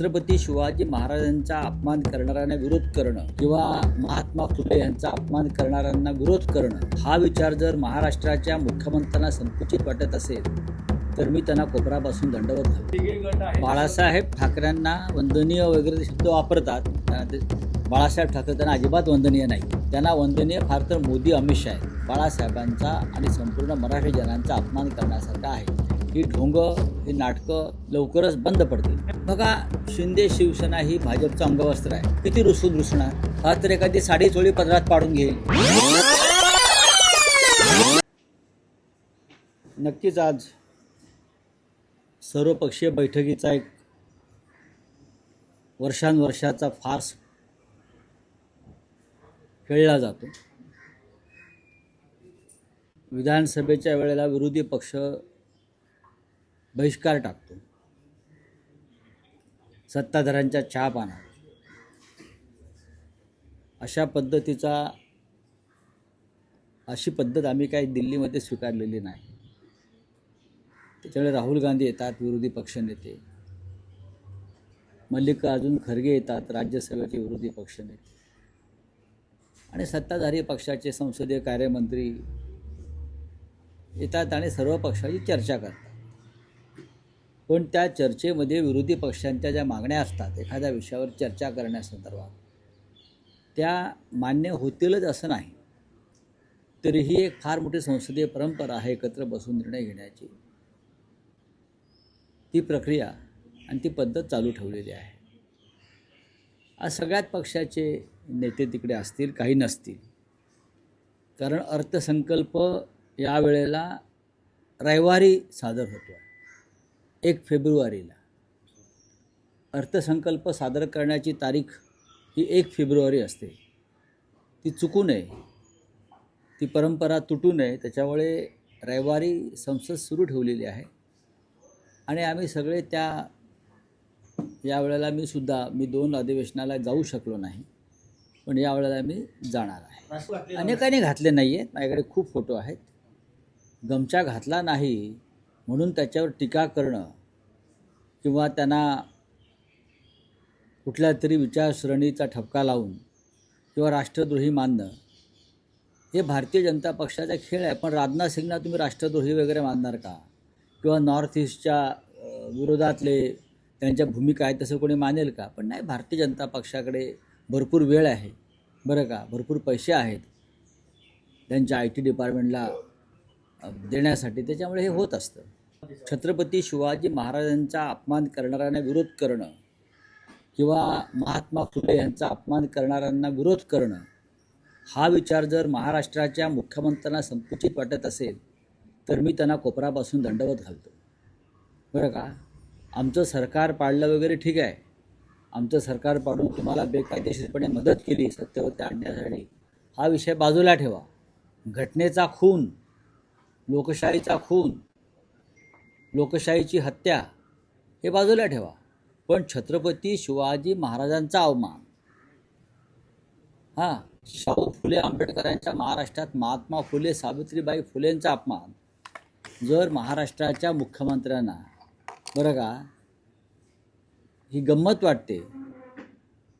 छत्रपती शिवाजी महाराजांचा अपमान करणाऱ्यांना विरोध करणं किंवा महात्मा फुले यांचा अपमान करणाऱ्यांना विरोध करणं हा विचार जर महाराष्ट्राच्या मुख्यमंत्र्यांना संकुचित वाटत असेल तर मी त्यांना कोपरापासून दंडवत घालतो बाळासाहेब ठाकरेंना वंदनीय वगैरे शब्द वापरतात. बाळासाहेब ठाकरे त्यांना अजिबात वंदनीय नाही. त्यांना वंदनीय फार तर मोदी अमित शाह आहेत. बाळासाहेबांचा आणि संपूर्ण मराठी जनांचा अपमान करण्यासारखा आहे. ही ढोंग ही नाटकं लवकरच बंद पडतील. बघा शिंदे शिवसेना ही भाजपचं अंगवस्त्र आहे. किती रुसून रुसणार हा तर एखादी साडी चोळी पदरात पाडून घेईल. नक्कीच आज सर्वपक्षीय बैठकीचा एक वर्षानुवर्षाचा फार्स खेळला जातो. विधानसभेच्या वेळेला विरोधी पक्ष बहिष्कार टाकतो. सत्ताधाऱ्यांच्या छाप आणा. अशा पद्धतीचा अशी पद्धत आम्ही काही दिल्लीमध्ये स्वीकारलेली नाही. त्याच्यामुळे राहुल गांधी येतात विरोधी पक्षनेते मल्लिकार्जुन खरगे येतात राज्यसभेचे विरोधी पक्षनेते आणि सत्ताधारी पक्षाचे संसदीय कार्यमंत्री येतात आणि सर्व पक्षाची चर्चा करतात. पण त्या चर्चेमध्ये विरोधी पक्षांच्या ज्या मागण्या असतात एखाद्या विषयावर चर्चा करण्यासंदर्भात त्या मान्य होतीलच असं नाही. तरीही एक फार मोठी संसदीय परंपरा आहे एकत्र बसून निर्णय घेण्याची. ती प्रक्रिया आणि ती पद्धत चालू ठेवलेली आहे. आज सगळ्यात पक्षाचे नेते तिकडे असतील काही नसतील. कारण अर्थसंकल्प यावेळेला रविवारी सादर होतो आहे एक फेब्रुवारीला. अर्थसंकल्प सादर करण्याची तारीख ही एक फेब्रुवारी असते. ती चुकू नये. ती परंपरा तुटू नये. त्याच्यामुळे रविवारी संसद सुरू ठेवलेली आहे. आणि आम्ही सगळे त्या यावेळेला मी सुद्धा मी दोन अधिवेशनाला जाऊ शकलो नाही. पण यावेळेला मी जाणार आहे. अनेकांनी घातले नाही आहेत माझ्याकडे खूप फोटो आहेत. गमचा घातला नाही. म्हणून त्याच्यावर टीका करणं किंवा त्यांना कुठल्या तरी विचारसरणीचा ठपका लावून किंवा राष्ट्रद्रोही मानणं हे भारतीय जनता पक्षाचा खेळ आहे. पण राजनाथ सिंगना तुम्ही राष्ट्रद्रोही वगैरे मानणार का? किंवा नॉर्थ ईस्टच्या विरोधातले त्यांच्या भूमिका आहेत तसं कोणी मानेल का? पण नाही भारतीय जनता पक्षाकडे भरपूर वेळ आहे. बरं का? भरपूर पैसे आहेत. त्यांच्या आय टी डिपार्टमेंटला देण्यासाठी. त्याच्यामुळे हे होत असतं. छत्रपती शिवाजी महाराजांचा अपमान करणाऱ्यांना विरोध करणं किंवा महात्मा फुले यांचा अपमान करणाऱ्यांना विरोध करणं हा विचार जर महाराष्ट्राच्या मुख्यमंत्र्यांना संकुचित वाटत असेल तर मी त्यांना कोपरापासून दंडवत घालतो. बरं का? आमचं सरकार पाडलं वगैरे ठीक आहे. आमचं सरकार पाडून तुम्हाला बेकायदेशीरपणे मदत केली सत्तेवरती आणण्यासाठी. हा विषय बाजूला ठेवा. घटनेचा खून लोकशाहीचा खून लोकशाहीची हत्या हे बाजूला ठेवा. पण छत्रपती शिवाजी महाराजांचा अवमान. हां शाहू फुले आंबेडकरांच्या महाराष्ट्रात महात्मा फुले सावित्रीबाई फुलेंचा अपमान. जर महाराष्ट्राच्या मुख्यमंत्र्यांना बरं का ही गंमत वाटते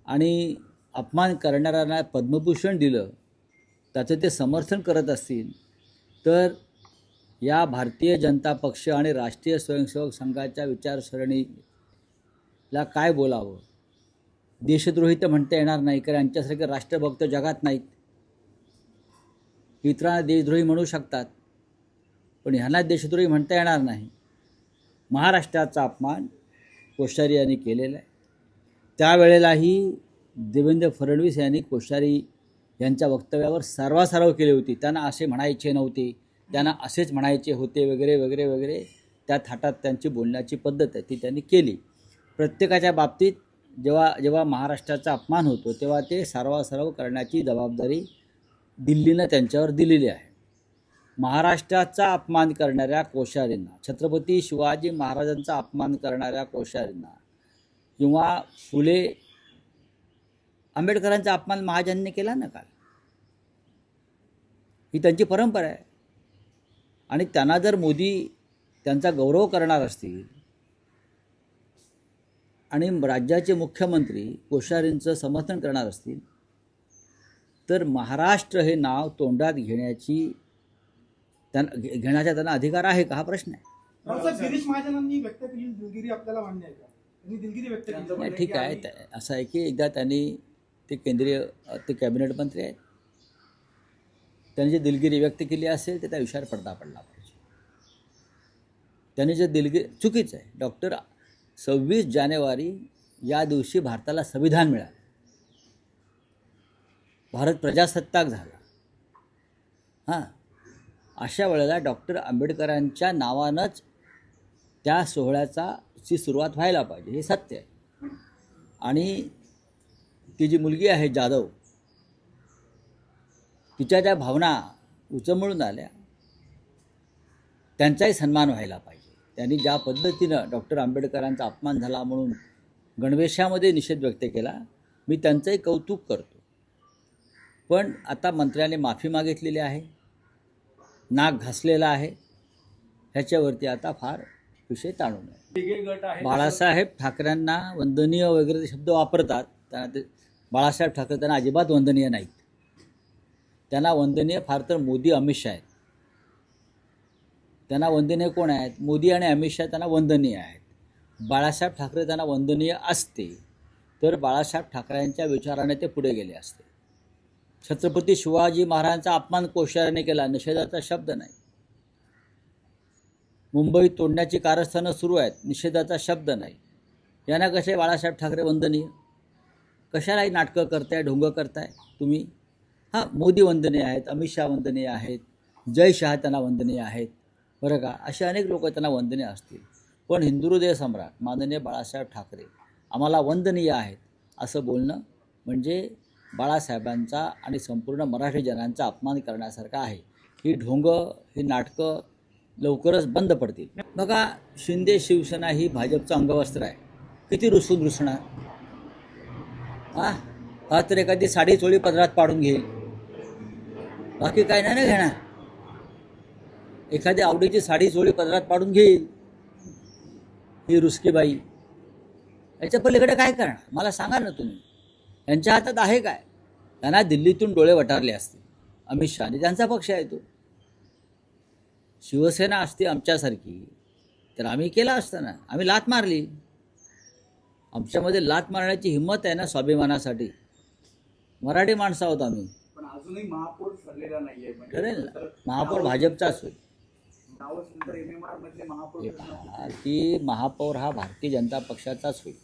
आणि अपमान करणाऱ्यांना पद्मभूषण दिलं त्याचं ते समर्थन करत असतील तर या भारतीय जनता पक्ष आणि राष्ट्रीय स्वयंसेवक संघाच्या विचारसरणीला काय बोलावं? देशद्रोही तर म्हणता येणार नाही कारण यांच्यासारखे राष्ट्रभक्त जगात नाहीत. इतरांना देशद्रोही म्हणू शकतात पण ह्यांना देशद्रोही म्हणता येणार नाही. महाराष्ट्राचा अपमान कोश्यारी यांनी केलेला आहे. त्यावेळेलाही देवेंद्र फडणवीस यांनी कोश्यारी यांच्या वक्तव्यावर सर्वासर्व केली होती. त्यांना असे म्हणायचे नव्हते. त्यांना असेच म्हणायचे होते वगैरे वगैरे वगैरे त्या थाटात त्यांची बोलण्याची पद्धत आहे ती त्यांनी केली. प्रत्येकाच्या बाबतीत जेव्हा जेव्हा महाराष्ट्राचा अपमान होतो तेव्हा ते सर्वासर्व करण्याची जबाबदारी दिल्लीनं त्यांच्यावर दिलेली आहे. महाराष्ट्राचा अपमान करणाऱ्या कोश्यारींना छत्रपती शिवाजी महाराजांचा अपमान करणाऱ्या कोश्यारींना किंवा फुले आंबेडकरांचा अपमान महाजनने केला ना काल? ही त्यांची परंपरा आहे. आणि त्यांना जर मोदी त्यांचा गौरव करणार असतील आणि राज्याचे मुख्यमंत्री कोश्यारींचं समर्थन करणार असतील तर महाराष्ट्र हे नाव तोंडात घेण्याची त्यांना घे- घेण्याचा त्यांना अधिकार आहे का? हा प्रश्न आहे. रावसाहेब गिरीश महाजनांनी व्यक्त केलेली दिलगिरी आपल्याला मान्य आहे का? त्यांनी दिलगिरी व्यक्त केली. नाही ठीक आहे. असं आहे की एकदा त्यांनी ते केंद्रीय ते कॅबिनेट मंत्री आहेत. त्यांनी जी दिलगिरी व्यक्त केली असेल तर त्या विषयावर पडदा पडला पाहिजे. त्याने जे दिलगिरी चुकीचं आहे. डॉक्टर सव्वीस जानेवारी या दिवशी भारताला संविधान मिळालं. भारत प्रजासत्ताक झाला. हां. अशा वेळेला डॉक्टर आंबेडकरांच्या नावानंच त्या सोहळ्याचा ची सुरुवात व्हायला पाहिजे हे सत्य आहे. आणि ती जी मुलगी आहे जाधव तिच्या ज्या भावना उचंबळून आल्या. त्यांचाही सन्मान व्हायला पाहिजे. त्यांनी ज्या पद्धतीनं डॉक्टर आंबेडकरांचा अपमान झाला म्हणून गणवेशामध्ये निषेध व्यक्त केला मी त्यांचंही कौतुक करतो. पण आता मंत्र्याने माफी मागितलेली आहे नाक घासलेला आहे ह्याच्यावरती आता फार विषय ताणू नये तिघे गट आहे बाळासाहेब ठाकरेंना वंदनीय वगैरे शब्द वापरतात त्यांना ते बाळासाहेब ठाकरे त्यांना अजिबात वंदनीय नाहीत. त्यांना वंदनीय फार तर मोदी अमित शाह आहेत. त्यांना वंदनीय कोण आहेत? मोदी आणि अमित शाह त्यांना वंदनीय आहेत. बाळासाहेब ठाकरे त्यांना वंदनीय असते तर बाळासाहेब ठाकरेंच्या विचाराने ते पुढे गेले असते. छत्रपती शिवाजी महाराजांचा अपमान कोश्याने केला निषेधाचा शब्द नाही. मुंबईत तोडण्याची कारस्थानं सुरू आहेत निषेधाचा शब्द नाही. यांना कसे बाळासाहेब ठाकरे वंदनीय? कशालाही नाटकं करताय ढोंग करताय तुम्ही? हां मोदी वंदने आहेत अमित शहा वंदनीय आहेत जय शहा त्यांना वंदनीय आहेत. बरं का? असे अनेक लोक त्यांना वंदने असतील. पण हिंदू हृदय सम्राट माननीय बाळासाहेब ठाकरे आम्हाला वंदनीय आहेत असं बोलणं म्हणजे बाळासाहेबांचा आणि संपूर्ण मराठी जनांचा अपमान करण्यासारखं आहे. ही ढोंग ही नाटकं लवकरच बंद पडतील. बघा शिंदे शिवसेना ही भाजपचं अंगवस्त्र आहे. किती रुसून रुसणार हा? हा तर एखादी साडी चोळी पदरात पाडून घेईल. बाकी काय नाही ना घेणार. एखादी आवडीची साडी चोळी पदरात पाडून घेईल. ही रुसकीबाई. याच्या पलीकडे काय करणार? मला सांगा ना तुम्ही. यांच्या हातात आहे काय? त्यांना दिल्लीतून डोळे वटारले असते. अमित शहाने त्यांचा पक्ष आहे तो. शिवसेना असते आमच्यासारखी. तर आम्ही केला असतं ना. आम्ही लात मारली. आमच्यामध्ये लात मारण्याची हिंमत आहे ना स्वाभिमानासाठी. मराठी माणसं आहोत आम्ही. अजूनही महापौर ठरलेला नाहीये. ठरेल ना. महापौर भाजपचाच होईल की महापौर हा भारतीय जनता पक्षाचाच होईल.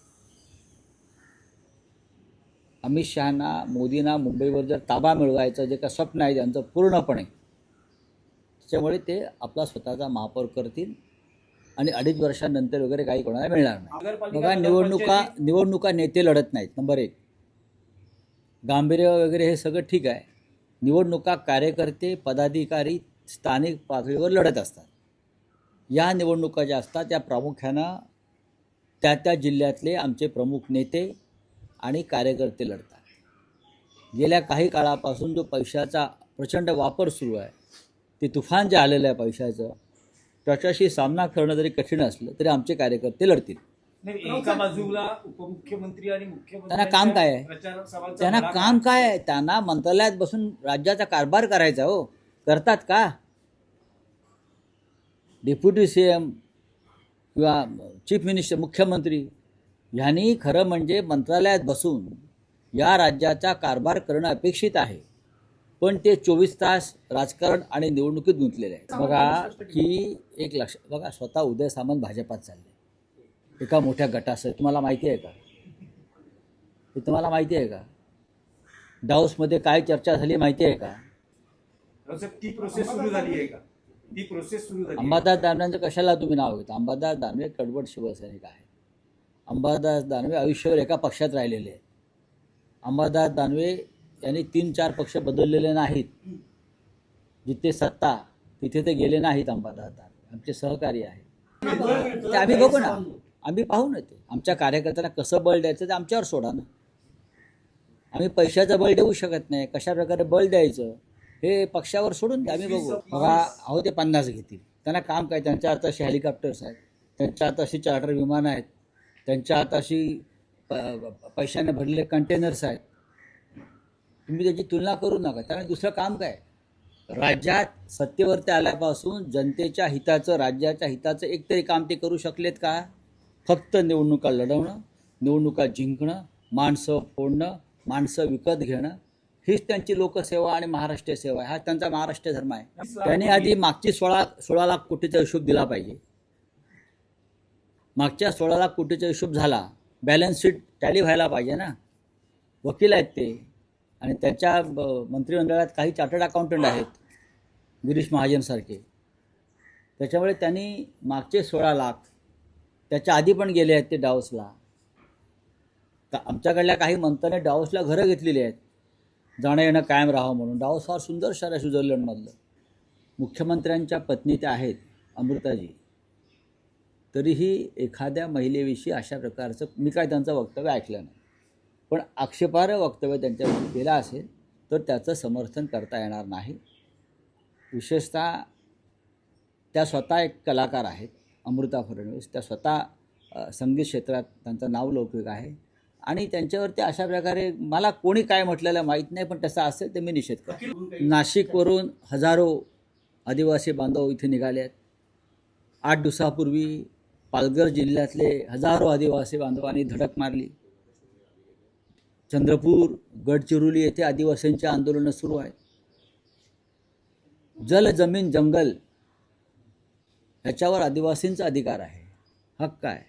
अमित शहाना मोदींना मुंबईवर जर ताबा मिळवायचं जे का स्वप्न आहे त्यांचं पूर्णपणे त्याच्यामुळे ते आपला स्वतःचा महापौर करतील आणि अडीच वर्षांनंतर वगैरे काही कोणाला मिळणार नाही. बघा निवडणुका निवडणुका नेते लढत नाहीत नंबर एक. गांभीर्य वगैरे हे सगळं ठीक आहे. निवडणुका कार्यकर्ते पदाधिकारी स्थानिक पातळीवर लढत असतात. या निवडणुका ज्या असतात त्या प्रामुख्यानं त्या त्या जिल्ह्यातले आमचे प्रमुख नेते आणि कार्यकर्ते लढतात. गेल्या काही काळापासून जो पैशाचा प्रचंड वापर सुरू आहे ते तुफान जे आलेलं आहे पैशाचं त्याच्याशी सामना करणं जरी कठीण असलं तरी आमचे कार्यकर्ते लढतील. नाही एका बाजूला उपमुख्यमंत्री आणि मुख्यमंत्री त्यांना काम काय आहे? प्रचार सभांचा त्यांना काम काय आहे? त्यांना मंत्रालयात बसून राज्याचा कारभार करायचा हो. करतात का? डेप्युटी सी एम किंवा चीफ मिनिस्टर मुख्यमंत्री ह्यांनी खरं म्हणजे मंत्रालयात बसून या राज्याचा कारभार करणं अपेक्षित आहे. पण ते चोवीस तास राजकारण आणि निवडणुकीत गुंतलेले आहेत. बघा की एक लक्ष बघा स्वतः उदय सामंत भाजपात चालले. एका मोठ्या गटासह. तुम्हाला माहिती आहे का? हे तुम्हाला माहिती आहे का? डाऊसमध्ये काय चर्चा झाली माहिती आहे का? ती प्रोसेस सुरू झाली आहे का? ती प्रोसेस सुरू झाली. अंबादास दानवेंचं कशाला तुम्ही नाव घेता? अंबादास दानवे कडवट शिवसैनिक आहे. अंबादास दानवे आयुष्यभर एका पक्षात राहिलेले आहेत. अंबादास दानवे यांनी तीन चार पक्ष बदललेले नाहीत. जिथे सत्ता तिथे ते गेले नाहीत अंबादास दानवे. आमचे सहकारी आहेत. ते आम्ही बघू ना. आम्ही पाहू ना ते आमच्या कार्यकर्त्यांना कसं बळ द्यायचं ते आमच्यावर सोडा ना. आम्ही पैशाचं बळ देऊ शकत नाही. कशा प्रकारे बळ द्यायचं हे पक्षावर सोडून द्या आम्ही बघू. बघा अहो ते पन्नास घेतील. त्यांना काम काय? त्यांच्या हाताशी हेलिकॉप्टर्स आहेत. त्यांच्या हाताशी चार्टर विमानं आहेत. त्यांच्या हाताशी अशी पैशाने भरलेले कंटेनर्स आहेत. तुम्ही त्याची तुलना करू नका. त्यामुळे दुसरं काम काय? राज्यात सत्तेवरती आल्यापासून जनतेच्या हिताचं राज्याच्या हिताचं एकतरी काम ते करू शकलेत का? फक्त निवडणुका लढवणं निवडणुका जिंकणं माणसं फोडणं माणसं विकत घेणं हीच त्यांची लोकसेवा आणि महाराष्ट्रीय सेवा हा त्यांचा महाराष्ट्र धर्म आहे. त्यांनी आधी मागची सोळा सोळा लाख कोटीचा हिशोब दिला पाहिजे. मागच्या सोळा लाख कोटीचा हिशोब झाला बॅलन्स शीट टॅली व्हायला पाहिजे ना. वकील आहेत ते. आणि त्याच्या मंत्रिमंडळात काही चार्टर्ड अकाउंटंट आहेत गिरीश महाजनसारखे त्याच्यामुळे त्यांनी मागचे सोळा लाख त्याच्या आधी पण गेले आहेत ते डावसला तर आमच्याकडल्या काही मंत्र्यांनी डावसला घरं घेतलेली आहेत. जाणं येणं कायम राहावं म्हणून. डावस फार सुंदर शहर आहे स्वित्झर्लंडमधलं. मुख्यमंत्र्यांच्या पत्नी त्या आहेत अमृताजी. तरीही एखाद्या महिलेविषयी अशा प्रकारचं मी काय त्यांचं वक्तव्य ऐकलं नाही. पण आक्षेपार्ह वक्तव्य त्यांच्याविषयी केलं असेल तर त्याचं समर्थन करता येणार नाही. विशेषतः त्या स्वतः एक कलाकार आहेत. अमृता फडणवीस. त्या स्वतः संगीत क्षेत्रात त्यांचं नाव लौकिक आहे. आणि त्यांच्यावरती अशा प्रकारे मला कोणी काय म्हटलेलं माहीत नाही पण तसं असेल ते मी निषेध करतो. नाशिकवरून हजारो आदिवासी बांधव इथे निघाले आहेत. आठ दिवसापूर्वी पालघर जिल्ह्यातले हजारो आदिवासी बांधवांनी धडक मारली. चंद्रपूर गडचिरोली येथे आदिवासींची आंदोलनं सुरू आहेत. जल जमीन जंगल ह्याच्यावर आदिवासींचा अधिकार आहे. हक्क आहे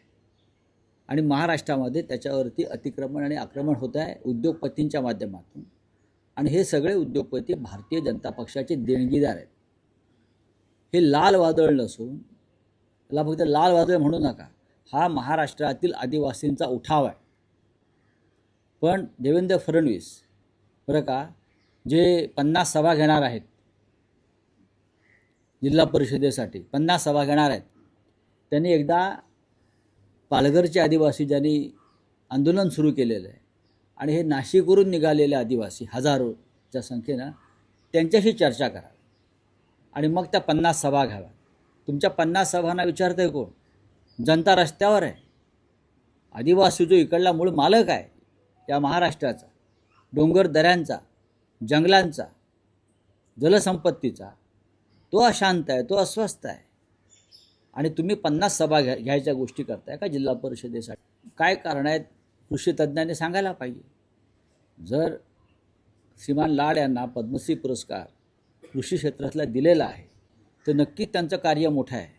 आणि महाराष्ट्रामध्ये त्याच्यावरती अतिक्रमण आणि आक्रमण होत आहे उद्योगपतींच्या माध्यमातून. आणि हे सगळे उद्योगपती भारतीय जनता पक्षाचे देणगीदार आहेत. हे लाल वादळ नसून त्याला फक्त लाल वादळ म्हणू नका हा महाराष्ट्रातील आदिवासींचा उठाव आहे. पण देवेंद्र फडणवीस बरं का जे पन्नास सभा घेणार आहेत जिल्हा परिषदेसाठी. पन्नास सभा घेणार आहेत. त्यांनी एकदा पालघरचे आदिवासी ज्यांनी आंदोलन सुरू केलेलं आहे आणि हे नाशिकवरून निघालेले आदिवासी हजारोच्या संख्येनं त्यांच्याशी चर्चा करा आणि मग त्या पन्नास सभा घ्याव्या. तुमच्या पन्नास सभांना विचारतंय कोण? जनता रस्त्यावर आहे. आदिवासी जो इकडला मूळ मालक आहे. या महाराष्ट्राचा डोंगर दऱ्यांचा जंगलांचा जलसंपत्तीचा तो अशांत आहे तो अस्वस्थ आहे. आणि तुम्ही पन्नास सभा घ्या घ्यायच्या गोष्टी करताय का जिल्हा परिषदेसाठी? काय कारण आहेत? कृषी तज्ज्ञांनी सांगायला पाहिजे. जर श्रीमान लाड यांना पद्मश्री पुरस्कार कृषी क्षेत्रातला दिलेला आहे तर नक्कीच त्यांचं कार्य मोठं आहे.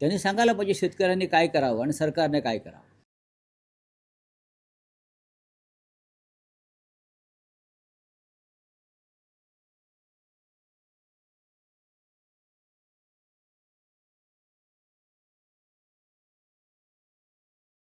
त्यांनी सांगायला पाहिजे शेतकऱ्यांनी काय करावं आणि सरकारने काय करावं.